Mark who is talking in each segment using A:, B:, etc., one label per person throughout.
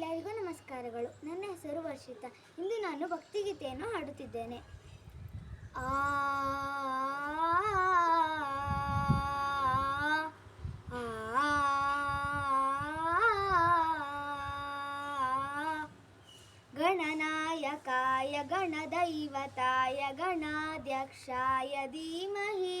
A: ಎಲ್ಲರಿಗೂ ನಮಸ್ಕಾರಗಳು ನನ್ನ ಹೆಸರು ವರ್ಷಿತ ಇಂದು ನಾನು ಭಕ್ತಿಗೀತೆಯನ್ನು ಹಾಡುತ್ತಿದ್ದೇನೆ ಆ ಗಣನಾಯಕಾಯ ಗಣದೈವತಾಯ ಗಣಾಧ್ಯಕ್ಷಾಯ ಧೀಮಹಿ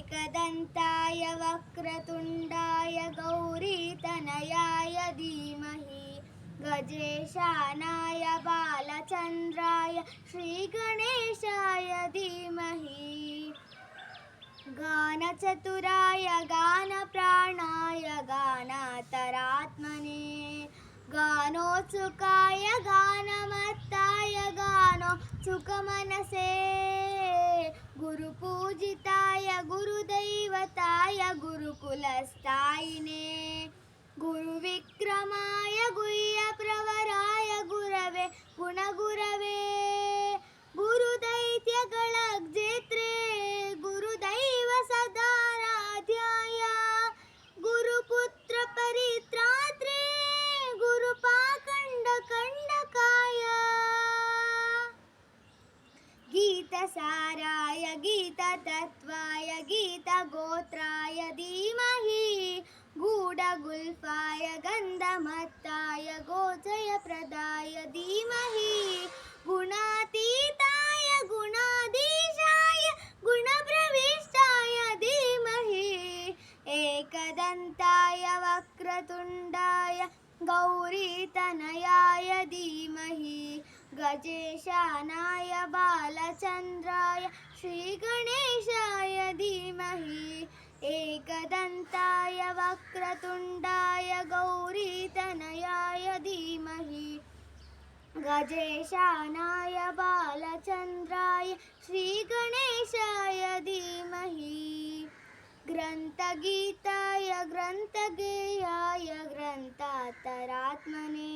A: एकदन्ताय वक्रतुण्डाय गौरीतनयाय धीमहि। गजेशानाय बालचन्द्राय श्रीगणेशाय धीमहि। गानचतुराय गानप्राणाय गानातरात्मने। गानोत्सुकाय गानमत्ताय गानो सुखमनसे गुरुपूजिताय गुरुदैवताय गुरुकुलस्थायिने गीततत्त्वाय गीतगोत्राय धीमहि गूढगुल्फाय गन्धमत्ताय गोचयप्रदाय धीमहि गुणातीताय गुणाधीशाय गुणप्रविष्टाय धीमहि एकदन्ताय वक्रतुण्डाय गौरीतनयाय धीमहि गजेशानाय बालचन्द्राय श्रीगणेशाय धीमहि। एकदन्ताय वक्रतुण्डाय गौरीतनयाय धीमहि। गजेशानाय बालचन्द्राय श्रीगणेशाय धीमहि। ग्रन्थगीताय ग्रन्थगेयाय ग्रन्थातरात्मने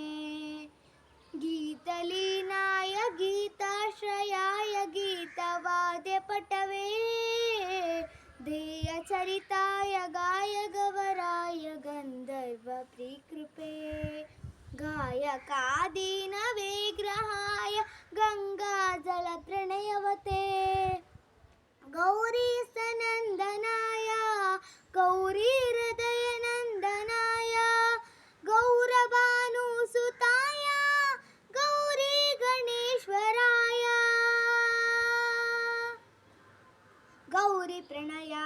A: ध्येयचरिताय गायगवराय गन्धर्वप्रीकृपे गायकादीनविग्रहाय गङ्गाजलप्रणयवते गौरीसनन्दनाय गौरीहृदयनन्दनाय गौरभानुसुताय गौरी गणेश्वराय गौरीप्रणयाय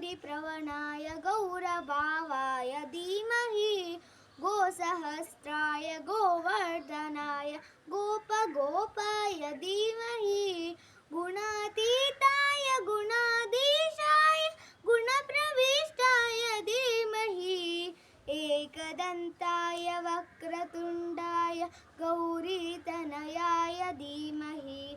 A: गौरीप्रवणाय गौरभावाय धीमहि गोसहस्राय गोवर्धनाय गोपगोपाय धीमहि गुणातीताय गुणाधीशाय गुणप्रविष्टाय धीमहि एकदन्ताय वक्रतुण्डाय गौरीतनयाय धीमहि